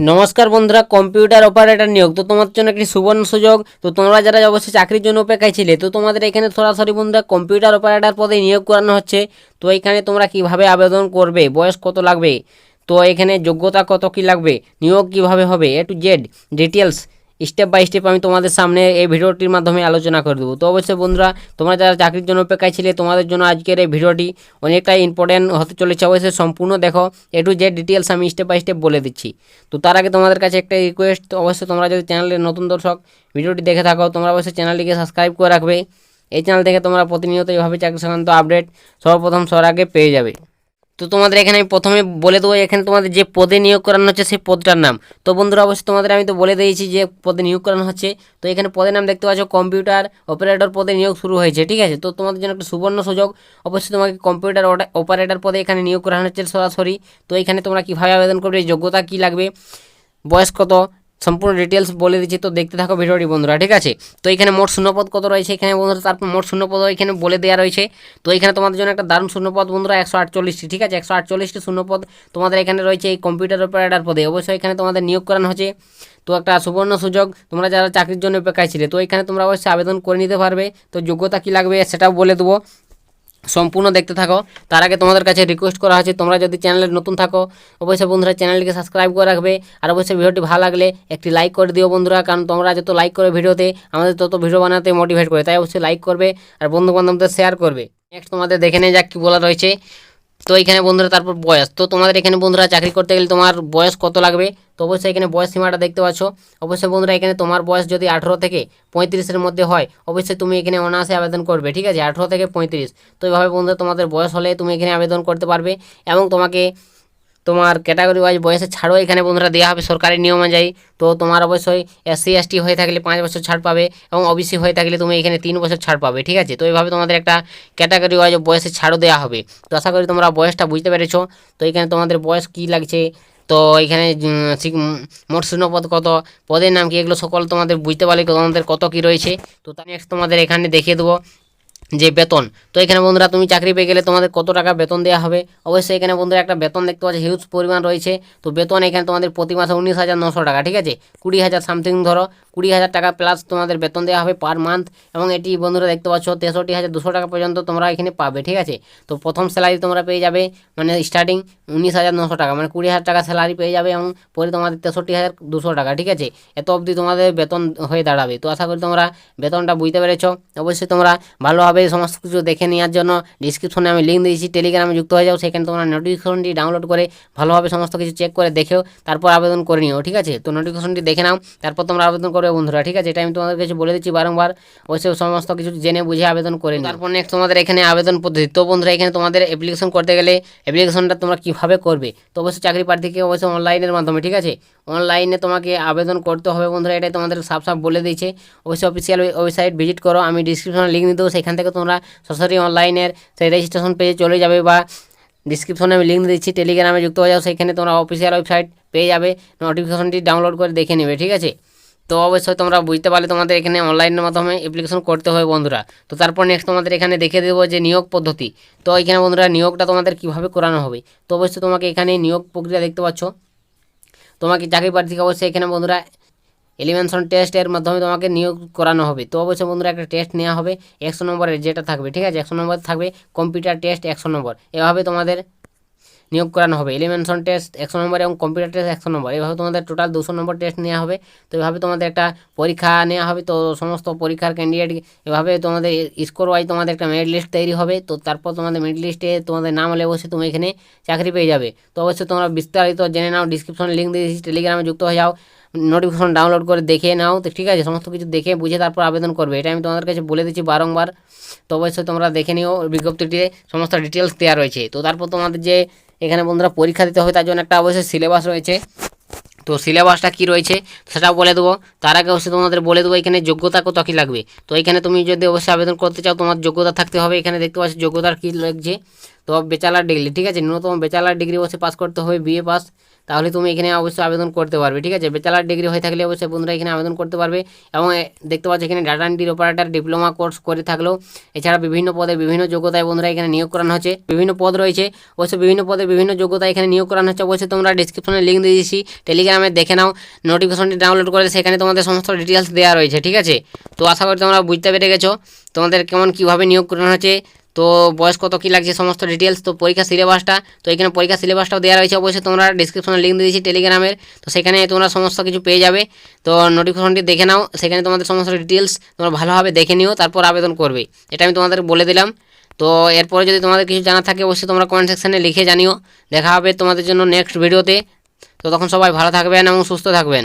নমস্কার বন্ধুরা computer operator নিয়োগ। তো তোমার জন্য একটি সুবর্ণ সুযোগ। তো তোমরা যারা অবশ্যই চাকরির জন্য অপেক্ষায় ছিলে, তো তোমাদের এখানে সরাসরি বন্ধুরা কম্পিউটার অপারেটর পদে নিয়োগ করানো হচ্ছে। তো এখানে তোমরা কীভাবে আবেদন করবে, বয়স কত লাগবে, তো এখানে যোগ্যতা কত কি লাগবে, নিয়োগ কীভাবে হবে A to Z details step by step আমি তোমাদের সামনে এই ভিডিওটির মাধ্যমে আলোচনা করে দেবো। তো অবশ্যই বন্ধুরা, তোমরা যারা চাকরির জন্য অপেক্ষায় ছিলে, তোমাদের জন্য আজকের এই ভিডিওটি অনেকটাই ইম্পর্টেন্ট হতে চলেছে। অবশ্যই সম্পূর্ণ দেখো এ টু জেড ডিটেলস আমি স্টেপ বাই স্টেপ বলে দিচ্ছি। তো তার আগে তোমাদের কাছে একটা রিকোয়েস্ট অবশ্যই তোমরা যদি চ্যানেলের নতুন দর্শক, ভিডিওটি দেখে থাকো, তোমরা অবশ্যই চ্যানেলটিকে সাবস্ক্রাইব করে রাখবে। এই চ্যানেল থেকে তোমরা প্রতিনিয়ত এইভাবে চাকরি সংক্রান্ত আপডেট সর্বপ্রথম সবার আগে পেয়ে যাবে। তো তোমাদের এখানে আমি প্রথমে বলে দেবো, এখানে তোমাদের যে পদে নিয়োগ করানো হচ্ছে সেই পদটার নাম। তো বন্ধুরা, অবশ্যই তোমাদের আমি তো বলে দিয়েছি যে পদে নিয়োগ করানো হচ্ছে। তো এখানে পদের নাম দেখতে পাচ্ছ, কম্পিউটার অপারেটর পদে নিয়োগ শুরু হয়েছে, ঠিক আছে? তো তোমাদের জন্য একটা সুবর্ণ সুযোগ। অবশ্যই তোমাকে কম্পিউটার অপারেটর পদে এখানে নিয়োগ করানো হচ্ছে সরাসরি। তো এখানে তোমরা কীভাবে আবেদন করবে, যোগ্যতা কী লাগবে, বয়স কত সম্পূর্ণ ডিটেলস বলে দিচ্ছি, তো দেখতে থাকো ভিডিওটি বন্ধুরা, ঠিক আছে? তো এখানে মোট শূন্যপদ কত রয়েছে এখানে বন্ধুরা? তারপর মোট শূন্যপদ এখানে বলে দেওয়া রয়েছে। তো এখানে তোমাদের জন্য একটা দারুণ শূন্যপদ বন্ধুরা, একশো আটচল্লিশটি, ঠিক আছে? একশো আটচল্লিশটি শূন্যপদ তোমাদের এখানে রয়েছে এই কম্পিউটার অপারেটার পদে। অবশ্যই এখানে তোমাদের নিয়োগ করানো হচ্ছে। তো একটা সুবর্ণ সুযোগ, তোমরা যারা চাকরির জন্য অপেক্ষায় ছিলে, তো এখানে তোমরা অবশ্যই আবেদন করে নিতে পারবে। তো যোগ্যতা কী লাগবে সেটাও বলে দেবো। সম্পূর্ণ দেখতে থাকো। তার আগে তোমাদের কাছে রিকোয়েস্ট করা হচ্ছে তোমরা যদি চ্যানেলে নতুন থাকো, অবশ্যই বন্ধুরা চ্যানেলটিকে সাবস্ক্রাইব করে রাখবে। আর অবশ্যই ভিডিওটি ভালো লাগলে একটি লাইক করে দিও বন্ধুরা, কারণ তোমরা যত লাইক করে ভিডিওতে, আমাদের তত ভিডিও বানাতে মোটিভেট করে, তাই অবশ্যই লাইক করবে আর বন্ধু বান্ধবদের শেয়ার করবে। নেক্সট তোমাদের দেখে নিয়ে যাক কী বলা রয়েছে। তো এখানে বন্ধুরা তারপর বয়স। তো তোমাদের এখানে বন্ধুরা চাকরি করতে গেলে তোমার বয়স কত লাগবে? তো অবশ্যই এখানে বয়স সীমাটা দেখতে পাচ্ছ। অবশ্যই বন্ধুরা এখানে তোমার বয়স যদি আঠেরো থেকে পঁয়ত্রিশের মধ্যে হয়, অবশ্যই তুমি এখানে অনায়াসে আবেদন করবে, ঠিক আছে? আঠেরো থেকে পঁয়ত্রিশ। তো এইভাবে বন্ধুরা তোমাদের বয়স হলে তুমি এখানে আবেদন করতে পারবে এবং তোমাকে তোমার ক্যাটাগরি ওয়াইজ বয়সের ছাড়ও এখানে বন্ধুরা দেওয়া হবে সরকারি নিয়ম অনুযায়ী। তো তোমার অবশ্যই এসসি এসটি হয়ে থাকলে পাঁচ বছর ছাড় পাবে এবং ওবিসি হয়ে থাকলে তুমি এখানে তিন বছর ছাড় পাবে, ঠিক আছে? তো এইভাবে তোমাদের একটা ক্যাটাগরি ওয়াইজ বয়সের ছাড়ও দেওয়া হবে। তো আশা করি তোমরা বয়সটা বুঝতে পেরেছ। তো এখানে তোমাদের বয়স কী লাগছে? তো এখানে মোট শূন্যপদ কত? পদের নাম কি? এগুলো সকল তোমাদের বুঝতে পারলে তোমাদের কত কি রয়েছে? তো তার নেক্সট তোমাদের এখানে দেখিয়ে দেবো। যে বেতন। তো এখানে বন্ধুরা, তুমি চাকরি পেয়ে গেলে তোমাদের কত টাকা বেতন দেওয়া হবে? অবশ্যই এখানে বন্ধুরা একটা বেতন দেখতে পাচ্ছি হিউজ পরিমাণ রয়েছে। তো বেতন এখানে তোমাদের প্রতি মাসে উনিশ হাজার নশো টাকা, ঠিক আছে? কুড়ি হাজার সামথিং ধরো। কুড়ি হাজার টাকা প্লাস তোমাদের বেতন দেওয়া হবে পার মান্থ এবং এটি বন্ধুরা দেখতে পাচ্ছ তেষট্টি হাজার দুশো টাকা পর্যন্ত তোমরা এখানে পাবে, ঠিক আছে? তো প্রথম স্যালারি তোমরা পেয়ে যাবে মানে স্টার্টিং উনিশ হাজার নশো টাকা মানে কুড়ি হাজার টাকা স্যালারি পেয়ে যাবে এবং পরে তোমাদের তেষট্টি হাজার দুশো টাকা, ঠিক আছে? এত অবধি তোমাদের বেতন হয়ে দাঁড়াবে। তো আশা করি তোমরা বেতনটা বুঝতে পেরেছ। অবশ্যই তোমরা ভালোভাবে সমস্ত কিছু দেখে নেওয়ার জন্য ডিসক্রিপশনে আমি লিঙ্ক দিয়েছি টেলিগ্রামে যুক্ত হয়ে যাও, সেখানে তোমরা নোটিফিকেশনটি ডাউনলোড করে ভালোভাবে সমস্ত কিছু চেক করে দেখেও তারপর আবেদন করে নিও, ঠিক আছে? তো নোটিফিকেশনটি দেখে নাও, তারপর তোমরা আবেদন করবে বন্ধুরা, ঠিক আছে? এটা আমি তোমাদের কাছে বলে দিচ্ছি বারংবার। অবশ্যই সমস্ত কিছু জেনে বুঝে আবেদন করে তারপর নেক্সট তোমাদের এখানে আবেদন পদ্ধতি। তো বন্ধুরা, এখানে তোমাদের অ্যাপ্লিকেশন করতে গেলে অ্যাপ্লিকেশনটা তোমরা কীভাবে করবে? তো অবশ্যই চাকরি প্রার্থীকে অবশ্যই অনলাইনের মাধ্যমে, ঠিক আছে? অনলাইনে তোমাকে আবেদন করতে হবে বন্ধুরা, এটাই তোমাদের সাফ সাফ বলে দিয়েছে। অবশ্যই অফিসিয়াল ওয়েবসাইট ভিজিট করো, আমি ডিসক্রিপশনে লিঙ্ক দিয়ে দেবো। সেখান থেকে তোমরা সরাসরি অনলাইনের সেই রেজিস্ট্রেশন পেজে চলে যাবে বা ডিসক্রিপশনে আমি লিঙ্ক দিচ্ছি টেলিগ্রামে যুক্ত হয়ে যাও। সেখানে তোমরা অফিসিয়াল ওয়েবসাইট পেয়ে যাবে। নোটিফিকেশনটি ডাউনলোড করে দেখে নেবে, ঠিক আছে? তো অবশ্যই তোমরা বুঝতে পারলে তোমাদের এখানে অনলাইনের মাধ্যমে অ্যাপ্লিকেশন করতে হবে বন্ধুরা। তো তারপর নেক্সট তোমাদের এখানে দেখে দেবো যে নিয়োগ পদ্ধতি। তো এখানে বন্ধুরা নিয়োগটা তোমাদের কীভাবে করানো হবে? তো অবশ্যই তোমাকে এখানে নিয়োগ প্রক্রিয়া দেখতে পাচ্ছ। তোমাকে চাকরি প্রার্থীকে অবশ্যই এখানে বন্ধুরা এলিমেন্টন টেস্টের মাধ্যমে তোমাকে নিয়োগ করানো হবে। তো অবশ্যই বন্ধুরা একটা টেস্ট নেওয়া হবে। একশো নম্বরের যেটা থাকবে, ঠিক আছে? একশো নম্বর থাকবে কম্পিউটার টেস্ট একশো নম্বর। এভাবে তোমাদের নিয়োগ করানো হবে। এলিমেন্টন টেস্ট একশো নম্বর এবং কম্পিউটার টেস্ট একশো নম্বর। এভাবে তোমাদের টোটাল দুশো নম্বর টেস্ট নেওয়া হবে। তো এভাবে তোমাদের একটা পরীক্ষা নেওয়া হবে। তো সমস্ত পরীক্ষার ক্যান্ডিডেট এভাবে তোমাদের স্কোর ওয়াইজ তোমাদের একটা মেরিট লিস্ট তৈরি হবে। তো তারপর তোমাদের মেরিট লিস্টে তোমাদের নাম হলে অবশ্যই তুমি এখানে চাকরি পেয়ে যাবে। তো অবশ্যই তোমরা বিস্তারিত জেনে নাও। ডিসক্রিপশনে লিঙ্ক দিয়ে টেলিগ্রামে যুক্ত হয়ে যাও। নোটিফিকেশন ডাউনলোড করে দেখে নাও। তো ঠিক আছে, সমস্ত কিছু দেখে বুঝে তারপর আবেদন করবে। এটা আমি তোমাদের কাছে বলে দিচ্ছি বারংবার। তো অবশ্যই তোমরা দেখে নিও। বিজ্ঞপ্তিটিতে সমস্ত ডিটেলস দেওয়া রয়েছে। তো তারপর তোমাদের যে এখানে বন্ধুরা পরীক্ষা দিতে হবে, তার জন্য একটা অবশ্যই সিলেবাস রয়েছে। তো সিলেবাসটা কী রয়েছে সেটাও বলে দেবো। তার আগে অবশ্যই তোমাদের বলে দেবো, এখানে যোগ্যতা কত কী লাগবে। তো এখানে তুমি যদি অবশ্যই আবেদন করতে চাও, তোমার যোগ্যতা থাকতে হবে। এখানে দেখতে পাচ্ছি যোগ্যতার কী লাগছে। তো ব্যাচেলার ডিগ্রি ঠিক আছে? ন্যূনতম ব্যাচেলার ডিগ্রি অবশ্যই পাস করতে হবে বিএ পাস তাহলে তুমি এখানে অবশ্যই আবেদন করতে পারবে, ঠিক আছে? বেচালার ডিগ্রি হয়ে থাকলে অবশ্যই বন্ধুরা এখানে আবেদন করতে পারবে এবং দেখতে পাচ্ছ এখানে data entry operator diploma course করে থাকলেও এছাড়া বিভিন্ন পদে বিভিন্ন যোগ্যতায় বন্ধুরা এখানে নিয়োগ করানো হচ্ছে। বিভিন্ন পদ রয়েছে, অবশ্যই বিভিন্ন পদে বিভিন্ন যোগ্যতা এখানে নিয়োগ করানো হচ্ছে। অবশ্যই তোমরা ডিসক্রিপশনে লিঙ্ক দিয়ে দিয়েছি টেলিগ্রামে দেখে নাও নোটিফিকেশনটি ডাউনলোড করে সেখানে তোমাদের সমস্ত ডিটেলস দেওয়া রয়েছে, ঠিক আছে? তো আশা করি তোমরা বুঝতে পেরে গেছো, তোমাদের কেমন কীভাবে নিয়োগ করানো হচ্ছে। তো বয়স কত কী লাগছে সমস্ত ডিটেলস তো পরীক্ষা সিলেবাসটা তো এখানে পরীক্ষা সিলেবাসটাও দেওয়া রয়েছে অবশ্যই, তোমরা ডিসক্রিপশনে লিঙ্ক দিয়ে দিয়েছি টেলিগ্রামের তো সেখানে তোমরা সমস্ত কিছু পেয়ে যাবে। তো নোটিফিকেশনটি দেখে নাও, সেখানে তোমাদের সমস্ত ডিটেলস তোমরা ভালোভাবে দেখে নিও, তারপর আবেদন করবে, এটা আমি তোমাদের বলে দিলাম। তো এরপরে যদি তোমাদের কিছু জানা থাকে, অবশ্যই তোমরা কমেন্ট সেকশনে লিখে জানিও। দেখা হবে তোমাদের জন্য নেক্সট ভিডিওতে তো তখন সবাই ভালো থাকবেন এবং সুস্থ থাকবেন।